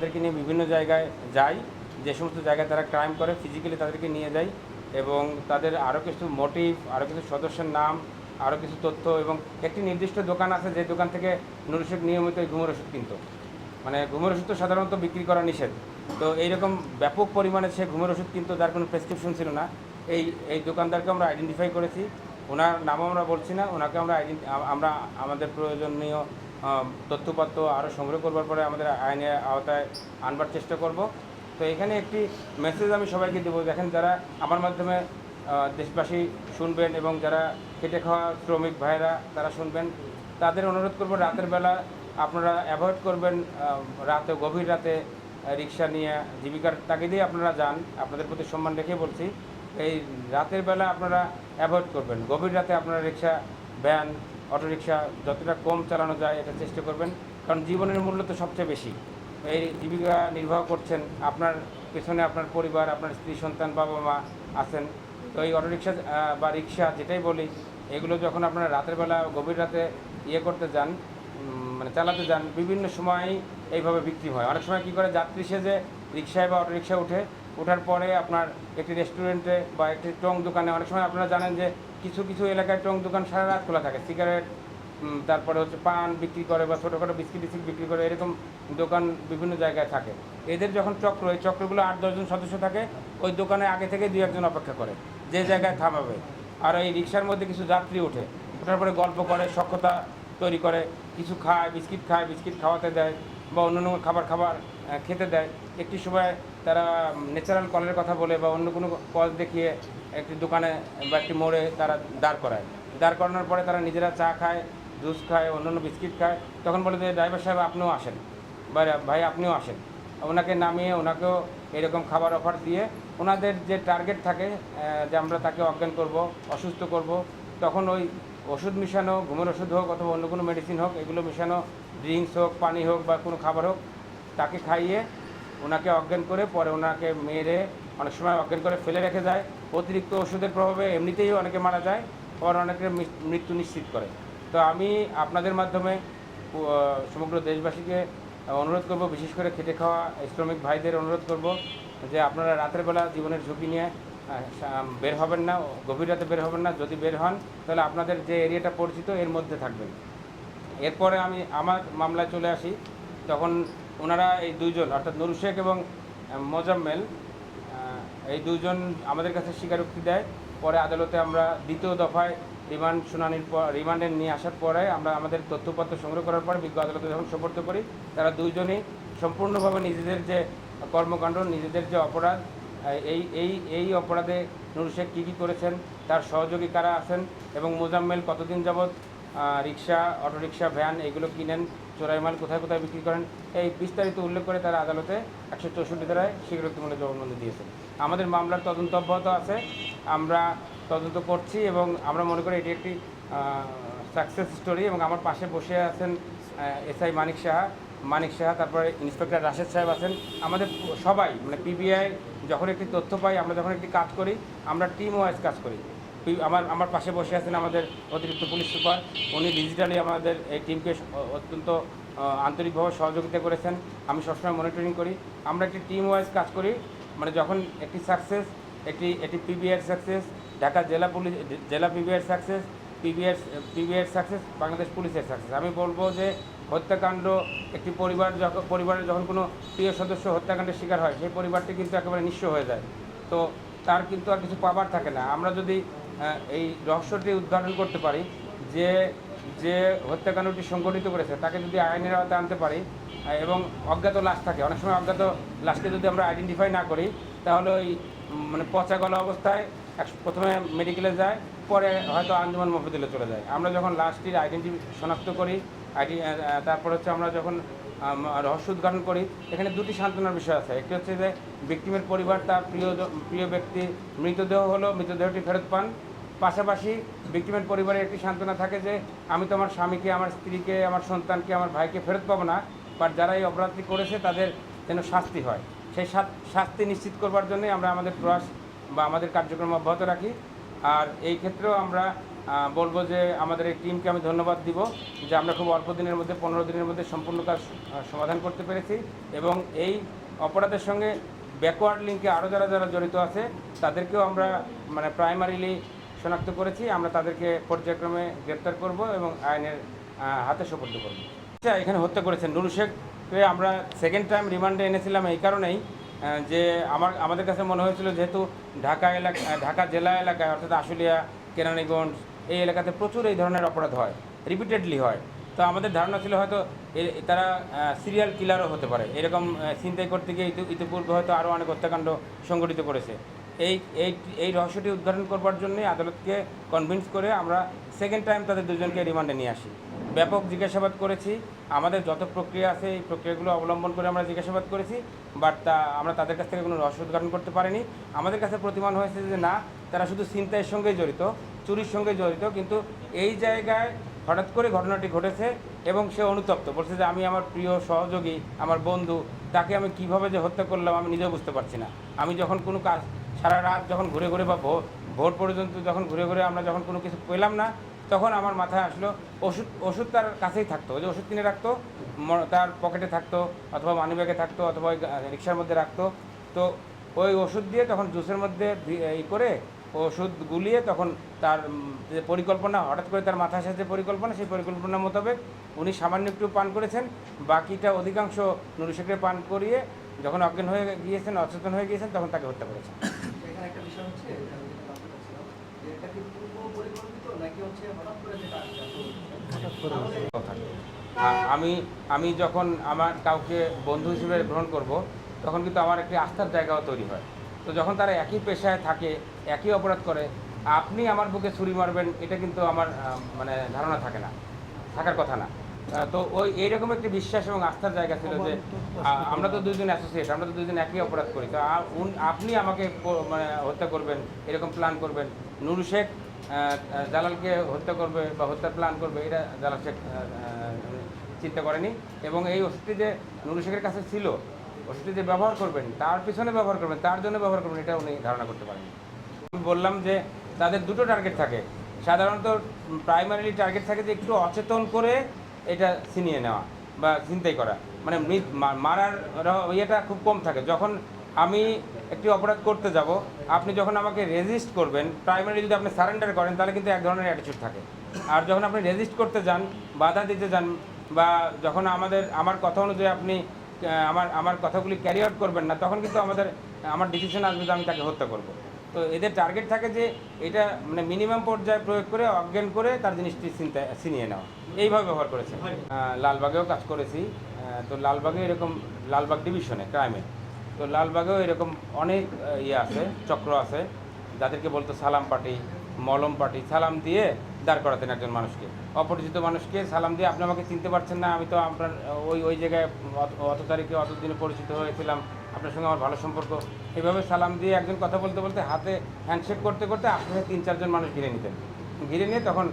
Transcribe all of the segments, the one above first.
তাদেরকে নিয়ে বিভিন্ন জায়গায় যাই, যে সমস্ত জায়গায় তারা ক্রাইম করে ফিজিক্যালি তাদেরকে নিয়ে যাই এবং তাদের আরও কিছু মোটিভ আরও কিছু সদস্যের নাম, আরও কিছু তথ্য এবং একটি নির্দিষ্ট দোকান আছে যে দোকান থেকে নুরুশেখ নিয়মিত ঘুমের ওষুধ কিনতো। মানে ঘুমের ওষুধ তো সাধারণত বিক্রি করা নিষেধ। তো এইরকম ব্যাপক পরিমাণে সে ঘুমের ওষুধ কিন্তু, যার কোনো প্রেসক্রিপশন ছিল না। এই এই দোকানদারকে আমরা আইডেন্টিফাই করেছি। ওনার নামও আমরা বলছি না, ওনাকে আমরা আমরা আমাদের প্রয়োজনীয় তথ্যপত্র আরও সংগ্রহ করবার পরে আমাদের আইনের আওতায় আনবার চেষ্টা করব। তো এখানে একটি মেসেজ আমি সবাইকে দেবো। দেখেন যারা আমার মাধ্যমে দেশবাসী শুনবেন এবং যারা খেটে খাওয়া শ্রমিক ভাইরা তারা শুনবেন, তাদের অনুরোধ করব রাতের বেলা আপনারা অ্যাভয়েড করবেন রাতে, গভীর রাতে রিক্সা নিয়ে জীবিকার তাগিদেই আপনারা যান। আপনাদের প্রতি সম্মান রেখে বলছি, এই রাতের বেলা আপনারা অ্যাভয়েড করবেন। গভীর রাতে আপনারা রিক্সা ভ্যান অটোরিকশা যতটা কম চালানো যায় এটা চেষ্টা করবেন, কারণ জীবনের মূল্য তো সবচেয়ে বেশি। এই জীবিকা নির্বাহ করছেন, আপনার পেছনে আপনার পরিবার, আপনার স্ত্রী, সন্তান বাবা মা আছেন। তো এই অটোরিকশা বা রিক্সা যেটাই বলি, এগুলো যখন আপনারা রাতের বেলা গভীর রাতে ইয়ে করতে যান মানে চালাতে যান, বিভিন্ন সময় এইভাবে বিক্রি হয়। অনেক সময় কী করে, যাত্রী সেজে রিক্সায় বা অটোরিকশায় উঠে ওঠার পরে আপনার একটি রেস্টুরেন্টে বা একটি টং দোকানে অনেক সময় আপনারা জানেন যে কিছু কিছু এলাকায় টং দোকান সারা রাত খোলা থাকে। সিগারেট তারপরে হচ্ছে পান বিক্রি করে বা ছোটোখাটো বিস্কিট বিস্কিট বিক্রি করে এরকম দোকান বিভিন্ন জায়গায় থাকে। এদের যখন চক্র, এই চক্রগুলো আট দশজন সদস্য থাকে, ওই দোকানে আগে থেকে দুই, একজন অপেক্ষা করে, যে জায়গায় থামাবে। আর এই রিক্সার মধ্যে কিছু যাত্রী ওঠে, ওঠার পরে গল্প করে সক্ষতা তৈরি করে, কিছু খায়, বিস্কিট খায়, বিস্কিট খাওয়াতে দেয় বা অন্য খাবার খাবার খেতে দেয়। একটি সময় তারা ন্যাচারাল কলের কথা বলে বা অন্য কোনো কল দেখিয়ে একটি দোকানে বা একটি মোড়ে তারা দাঁড় করায়। দাঁড় করানোর পরে তারা নিজেরা চা খায়, জুস খায়, অন্যান্য বিস্কিট খায়। তখন বলে যে, ড্রাইভার সাহেব, আপনিও আসেন। ভাই, আপনিও আসেন। ওনাকে নামিয়ে ওনাকেও এরকম খাবার অফার দিয়ে ওনাদের যে টার্গেট থাকে যে আমরা তাকে অজ্ঞান করব, অসুস্থ করব, তখন ওই ওষুধ মিশানো, ঘুমের ওষুধ হোক অথবা অন্য কোনো মেডিসিন হোক, এগুলো মিশানো ড্রিঙ্কস হোক, পানি হোক বা কোনো খাবার হোক, তাকে খাইয়ে ওনাকে অজ্ঞান করে পরে ওনাকে মেরে অনেক সময় অজ্ঞান করে ফেলে রেখে যায়। অতিরিক্ত ওষুধের প্রভাবে এমনিতেই অনেকে মারা যায় পর অনেকের মৃ- মৃত্যু নিশ্চিত করে। তো আমি আপনাদের মাধ্যমে সমগ্র দেশবাসীকে অনুরোধ করব, বিশেষ করে খেটে খাওয়া শ্রমিক ভাইদের অনুরোধ করব, যে আপনারা রাতের বেলা জীবনের ঝুঁকি নিয়ে বের হবেন না, গভীর রাতে বের হবেন না, যদি বের হন, তাহলে আপনাদের যে এরিয়াটা পরিচিত, এর মধ্যে থাকবেন। এরপরে আমি আমার মামলায় চলে আসি, তখন ওনারা এই দুইজন, অর্থাৎ নুরু শেখ এবং মোজাম্মেল এই দুজন আমাদের কাছে স্বীকারোক্তি দেয়। পরে আদালতে আমরা দ্বিতীয় দফায় রিমান্ড শুনানির পর রিমান্ডে নিয়ে আসার পরে আমরা আমাদের তথ্যপত্র সংগ্রহ করার পরে বিজ্ঞ আদালতে যখন সোপর্দ করি, তারা দুইজনই সম্পূর্ণভাবে নিজেদের যে কর্মকাণ্ড, নিজেদের যে অপরাধ এই এই এই অপরাধে নুরু শেখ কী কী করেছেন, তার সহযোগী কারা আছেন এবং মোজাম্মেল কতদিন যাবৎ রিক্সা অটোরিকশা ভ্যান, এগুলো কিনেন, চোরাই মাল কোথায় কোথায় বিক্রি করেন, এই বিস্তারিত উল্লেখ করে তারা আদালতে একশো চৌষট্টি ধারায় স্বীকৃতিমূলক জবানবন্দি দিয়েছেন আমাদের মামলার তদন্ত অব্যাহত আছে, আমরা তদন্ত করছি এবং আমরা মনে করি এটি একটি সাকসেস স্টোরি এবং আমার পাশে বসে আছেন এসআই মানিক সাহা। মানিক সাহা, তারপরে ইন্সপেক্টর রাশেদ সাহেব আছেন। আমাদের সবাই মানে পিবিআই যখন একটি তথ্য পাই, আমরা যখন একটি কাজ করি, আমরা টিম ওয়াইজ কাজ করি। আমার আমার পাশে বসে আছেন আমাদের অতিরিক্ত পুলিশ সুপার। উনি ডিজিটালি আমাদের এই টিমকে অত্যন্ত আন্তরিকভাবে সহযোগিতা করেছেন। আমি সবসময় মনিটরিং করি। আমরা একটি টিম ওয়াইজ কাজ করি। মানে যখন একটি সাকসেস একটি একটি পিবিআর সাকসেস ঢাকা জেলা পুলিশ জেলা PBR success PBR PBR success Bangladesh পুলিশের সাকসেস আমি বলব যে হত্যাকাণ্ড, একটি পরিবার যখন পরিবারের যখন কোনো প্রিয় সদস্য হত্যাকাণ্ডের শিকার হয়, সেই পরিবারটি কিন্তু একেবারে নিঃস্ব হয়ে যায়। তো তার কিন্তু আর কিছু পাবার থাকে না। আমরা যদি এই রহস্যটি উদ্ঘাটন করতে পারি যে যে হত্যাকাণ্ডটি সংগঠিত করেছে, তাকে যদি আইনের আওতায় আনতে পারি এবং অজ্ঞাত লাশ থাকে, অনেক সময় অজ্ঞাত লাশকে যদি আমরা আইডেন্টিফাই না করি, তাহলে ওই মানে পচা গলা অবস্থায় এক- প্রথমে মেডিকেলে যায়, পরে হয়তো আঞ্জুমান মফিদুলে চলে যায়। আমরা যখন লাশটির আইডেন্টি শনাক্ত করি, আইডি তারপর হচ্ছে আমরা যখন রহস্য উদ্ঘাটন করি, এখানে দুটি সান্ত্বনার বিষয় আছে। একটি হচ্ছে যে ভিক্টিমের পরিবার তার প্রিয় প্রিয় ব্যক্তি মৃতদেহ হলো, মৃতদেহটি ফেরত পান পাশাপাশি ভিক্টিমের পরিবারে একটি সান্ত্বনা থাকে যে, আমি তো আমার স্বামীকে, আমার স্ত্রীকে, আমার সন্তানকে, আমার ভাইকে ফেরত পাবো না বাট যারা এই অপরাধটি করেছে তাদের যেন শাস্তি হয়। সেই শাস্তি নিশ্চিত করবার জন্যই আমরা আমাদের প্রয়াস বা আমাদের কার্যক্রম অব্যাহত রাখি। আর এই ক্ষেত্রেও আমরা বলব যে আমাদের এই টিমকে আমি ধন্যবাদ দিব যে আমরা খুব অল্প দিনের মধ্যে, পনেরো দিনের মধ্যে সম্পূর্ণ কাজ সমাধান করতে পেরেছি এবং এই অপরাধের সঙ্গে ব্যাকওয়ার্ড লিঙ্কে আরও যারা যারা জড়িত আছে, তাদেরকেও আমরা মানে প্রাইমারিলি শনাক্ত করেছি আমরা তাদেরকে পর্যায়ক্রমে গ্রেপ্তার করব এবং আইনের হাতে সোপর্দ করব। আচ্ছা এখানে হত্যা করেছেন নুরু শেখকে আমরা সেকেন্ড টাইম রিমান্ডে এনেছিলাম এই কারণেই যে আমার আমাদের কাছে মনে হয়েছিল যেহেতু ঢাকা এলাকা ঢাকা জেলা এলাকায় অর্থাৎ আশুলিয়া কেরানীগঞ্জ এই এলাকাতে প্রচুর এই ধরনের অপরাধ হয় রিপিটেডলি হয়। তো আমাদের ধারণা ছিল হয়তো তারা সিরিয়াল কিলারও হতে পারে। এরকম আহ, ছিনতাই করতে গিয়ে ইতি- ইতিপূর্বে হয়তো আরও অনেক হত্যাকাণ্ড সংগঠিত করেছে। এই এই এই রহস্যটি উদ্ঘাটন করবার জন্যই আদালতকে কনভিন্স করে আমরা সেকেন্ড টাইম তাদের দুজনকে রিমান্ডে নিয়ে আসি। ব্যাপক জিজ্ঞাসাবাদ করেছি, আমাদের যত প্রক্রিয়া আছে এই প্রক্রিয়াগুলো অবলম্বন করে আমরা জিজ্ঞাসাবাদ করেছি বাট তা, আমরা তাদের কাছ থেকে কোনো রহস্য উদ্ঘাটন করতে পারিনি। আমাদের কাছে প্রতিমান হয়েছে যে না, তারা শুধু ছিনতাইয়ের সঙ্গেই জড়িত, চুরির সঙ্গে জড়িত, কিন্তু এই জায়গায় হঠাৎ করে ঘটনাটি ঘটেছে এবং সে অনুতপ্ত, বলছে যে আমি আমার প্রিয় সহযোগী, আমার বন্ধু, তাকে আমি কীভাবে যে হত্যা করলাম আমি নিজেও বুঝতে পারছি না। আমি যখন কোনো কাজ সারা রাত যখন ঘুরে ঘুরে বা ভোর পর্যন্ত যখন ঘুরে ঘুরে আমরা যখন কোনো কিছু পেলাম না, তখন আমার মাথায় আসলো ওষুধ ওষুধ তার কাছেই থাকতো। যে ওষুধ কিনে রাখতো তার পকেটে থাকতো, অথবা মানিব্যাগে থাকতো, অথবা ওই রিক্সার মধ্যে রাখতো। তো ওই ওষুধ দিয়ে তখন জুসের মধ্যে এই করে ওষুধ গুলিয়ে তখন তার যে পরিকল্পনা, হঠাৎ করে তার মাথায় যে পরিকল্পনা, সেই পরিকল্পনা মোতাবেক উনি সামান্য একটু পান করেছেন। বাকিটা অধিকাংশ নুরুশেখরে পান করিয়ে যখন অজ্ঞান হয়ে গিয়েছেন, অচেতন হয়ে গিয়েছেন, তখন তাকে হত্যা করেছেন। আমি আমি যখন আমার কাউকে বন্ধু হিসেবে গ্রহণ করব, তখন কিন্তু আমার একটি আস্থার জায়গাও তৈরি হয়। তো যখন তারা একই পেশায় থাকে, একই অপরাধ করে, আপনি আমার বুকে ছুরি মারবেন, এটা কিন্তু আমার মানে ধারণা থাকে না, থাকার কথা না। তো ওই এইরকম একটি বিশ্বাস এবং আস্থার জায়গা ছিল যে আমরা তো দুজন অ্যাসোসিয়েট আমরা তো দুজন একই অপরাধ করি। তো আপনি আমাকে মানে হত্যা করবেন, এরকম প্ল্যান করবেন। নুরু শেখ জালালকে হত্যা করবে বা হত্যার প্ল্যান করবে, এটা জালাল শেখ চিন্তা করেনি। এবং এই ওষুধটি যে নুরু শেখের কাছে ছিল, ওষুধটি যে ব্যবহার করবেন, তার পিছনে ব্যবহার করবেন, তার জন্য ব্যবহার করবেন, এটা উনি ধারণা করতে পারেন আমি বললাম যে, তাদের দুটো টার্গেট থাকে। সাধারণত প্রাইমারিলি টার্গেট থাকে যে একটু অচেতন করে এটা ছিনিয়ে নেওয়া বা চিন্তাই করা। মানে মারার ইয়েটা খুব কম থাকে। যখন আমি একটি অপরাধ করতে যাব, আপনি যখন আমাকে রেজিস্ট করবেন প্রাইমারি যদি আপনি সারেন্ডার করেন, তাহলে কিন্তু এক ধরনের অ্যাটিচিউড থাকে। আর যখন আপনি রেজিস্ট করতে যান, বাধা দিতে যান, বা যখন আমাদের, আমার কথা অনুযায়ী আপনি আমার আমার কথাগুলি ক্যারি আউট করবেন না, তখন কিন্তু আমাদের, আমার ডিসিশন আসবে যে আমি তাকে হত্যা করব। তো এদের টার্গেট থাকে যে এটা মানে মিনিমাম পর্যায়ে প্রয়োগ করে, অজ্ঞান করে তার জিনিসটি চিন্তা ছিনিয়ে নেওয়া। এইভাবে ব্যবহার করেছে। লালবাগেও কাজ করেছি। তো লালবাগে এরকম, লালবাগ ডিভিশনে, ক্রাইমে। তো লালবাগেও এরকম অনেক ইয়ে আছে, চক্র আছে। যাদেরকে বলতো সালাম পার্টি, মলম পার্টি, সালাম দিয়ে দাঁড় করাতেন একজন মানুষকে। অপরিচিত মানুষকে সালাম দিয়ে, আপনি আমাকে চিনতে পারছেন না, আমি তো আপনার, ওই ওই জায়গায় অত- তারিখে, অত দিনে পরিচিত হয়েছিলাম, আপনার সঙ্গে আমার ভালো সম্পর্ক। এভাবে সালাম দিয়ে একজন কথা বলতে বলতে হাতে হ্যান্ডশেক করতে করতে আশেপাশে তিন, চারজন মানুষ ঘিরে নিতেন। ঘিরে নিয়ে তখন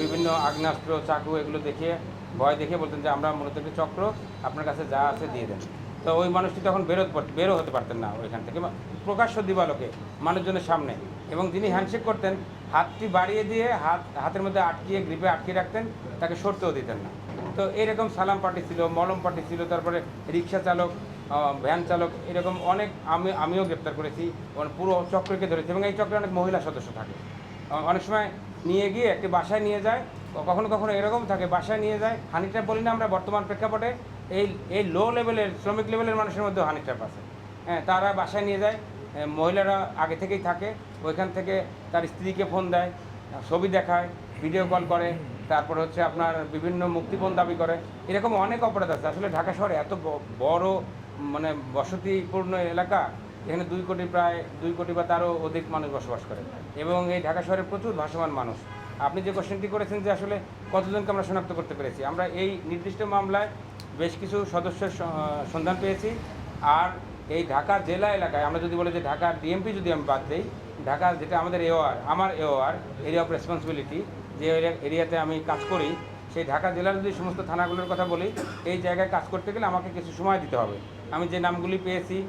বিভিন্ন আগ্নেয়াস্ত্র, চাকু এগুলো দেখিয়ে, ভয় দেখিয়ে বলতেন যে আমরা মূলত একটি চক্র, আপনার কাছে যা আছে দিয়ে দেন। তো ওই মানুষটি তখন বেরো বেরো হতে পারতেন না ওইখান থেকে প্রকাশ্য দিবালোকে, মানুষজনের সামনে। এবং যিনি হ্যান্ডশেক করতেন, হাতটি বাড়িয়ে দিয়ে হাত, হাতের মধ্যে আটকিয়ে, গ্রিপে আটকে রাখতেন, তাকে সরতেও দিতেন না। তো এরকম সালাম পার্টি ছিল, মলম পার্টি ছিল, তারপরে রিক্সা চালক ভ্যান চালক, এরকম অনেক আমি, আমিও গ্রেপ্তার করেছি পুরো চক্রকে ধরেছি, এবং এই চক্রে অনেক মহিলা সদস্য থাকে। অনেক সময় নিয়ে গিয়ে একটি বাসায় নিয়ে যায়। কখনো কখনো এরকম থাকে, বাসায় নিয়ে যায় হানি ট্র্যাপ বলি না আমরা, বর্তমান প্রেক্ষাপটে এই এই লো লেভেলের শ্রমিক লেভেলের মানুষের মধ্যেও হানি ট্র্যাপ আছে। হ্যাঁ তারা বাসায় নিয়ে যায় মহিলারা আগে থেকেই থাকে, ওইখান থেকে তার স্ত্রীকে ফোন দেয়, ছবি দেখায় ভিডিও কল করে, তারপর হচ্ছে আপনার বিভিন্ন মুক্তিপণ দাবি করে। এরকম অনেক অপরাধ আছে। আসলে ঢাকা শহরে এত বড় মানে বসতিপূর্ণ এলাকা এখানে দুই কোটি প্রায়, দুই কোটি বা তারও অধিক মানুষ বসবাস করে। এবং এই ঢাকা শহরে প্রচুর ভাসমান মানুষ। আপনি যে কোশ্চেনটি করেছেন যে আসলে কতজনকে আমরা শনাক্ত করতে পেরেছি, আমরা এই নির্দিষ্ট মামলায় বেশ কিছু সদস্যের সন্ধান পেয়েছি। আর এই ঢাকা জেলা এলাকায় আমরা যদি বলি যে ঢাকার ডিএমপি যদি আমি বাদ দিই, ঢাকা যেটা আমাদের এওয়ার আমার এওয়ার এরিয়া অফ রেসপন্সিবিলিটি যে এরিয়া- এরিয়াতে আমি কাজ করি, সেই ঢাকা জেলার যদি সমস্ত থানাগুলোর কথা বলি, এই জায়গায় কাজ করতে গেলে আমাকে কিছু সময় দিতে হবে। আমি যে নামগুলি পেয়েছি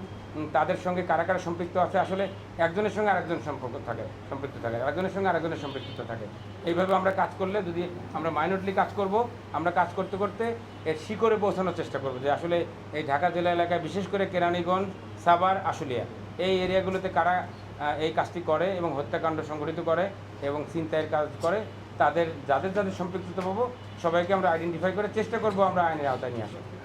তাদের সঙ্গে কারা কারা সম্পৃক্ত আছে? আসলে একজনের সঙ্গে আরেকজন সম্পর্ক থাকে, সম্পৃক্ত থাকে। আরেকজনের সঙ্গে আরেকজনের সম্পৃক্ত থাকে। এইভাবে আমরা কাজ করলে যদি আমরা মাইনরলি কাজ করব, আমরা কাজ করতে করতে এর শিকড়ে পৌঁছানোর চেষ্টা করব যে আসলে এই ঢাকা জেলা এলাকায় বিশেষ করে কেরানীগঞ্জ, সাভার, আশুলিয়া এই এরিয়াগুলোতে কারা এই কাজটি করে এবং হত্যাকাণ্ড সংঘটিত করে এবং চিন্তায়ের কাজ করে, তাদের, যাদের যাদের সম্পৃক্ততা পাবো, সবাইকে আমরা আইডেন্টিফাই করে চেষ্টা করব আমরা আইনের আওতায় নিয়ে আসা